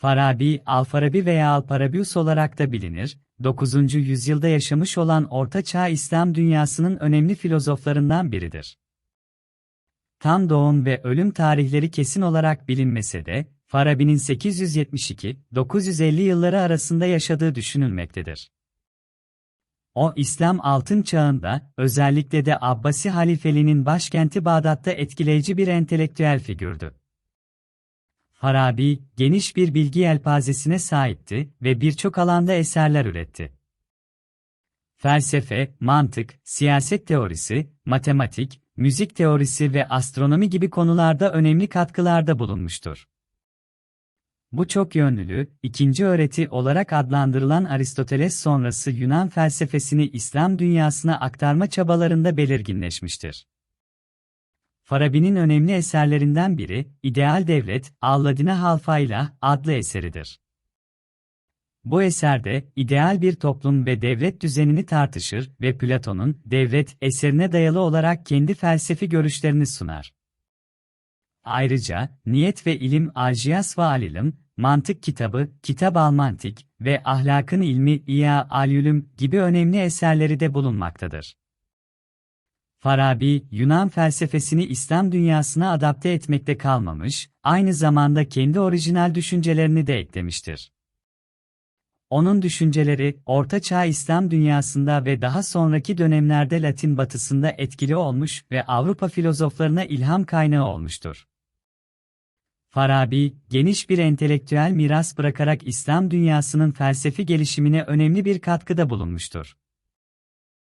Farabi, Alfarabi veya Alparabius olarak da bilinir, 9. yüzyılda yaşamış olan Orta Çağ İslam dünyasının önemli filozoflarından biridir. Tam doğum ve ölüm tarihleri kesin olarak bilinmese de, Farabi'nin 872-950 yılları arasında yaşadığı düşünülmektedir. O, İslam altın çağında, özellikle de Abbasi halifeliğinin başkenti Bağdat'ta etkileyici bir entelektüel figürdü. Farabi, geniş bir bilgi yelpazesine sahipti ve birçok alanda eserler üretti. Felsefe, mantık, siyaset teorisi, matematik, müzik teorisi ve astronomi gibi konularda önemli katkılarda bulunmuştur. Bu çok yönlülü, ikinci öğreti olarak adlandırılan Aristoteles sonrası Yunan felsefesini İslam dünyasına aktarma çabalarında belirginleşmiştir. Farabi'nin önemli eserlerinden biri, İdeal Devlet, Alladine Halfayla adlı eseridir. Bu eserde, ideal bir toplum ve devlet düzenini tartışır ve Platon'un, devlet, eserine dayalı olarak kendi felsefi görüşlerini sunar. Ayrıca, Niyet ve İlim Ajias ve Alilim, Mantık kitabı, Kitab Almantik ve Ahlakın İlmi İya Alyülüm gibi önemli eserleri de bulunmaktadır. Farabi, Yunan felsefesini İslam dünyasına adapte etmekte kalmamış, aynı zamanda kendi orijinal düşüncelerini de eklemiştir. Onun düşünceleri, Orta Çağ İslam dünyasında ve daha sonraki dönemlerde Latin batısında etkili olmuş ve Avrupa filozoflarına ilham kaynağı olmuştur. Farabi, geniş bir entelektüel miras bırakarak İslam dünyasının felsefi gelişimine önemli bir katkıda bulunmuştur.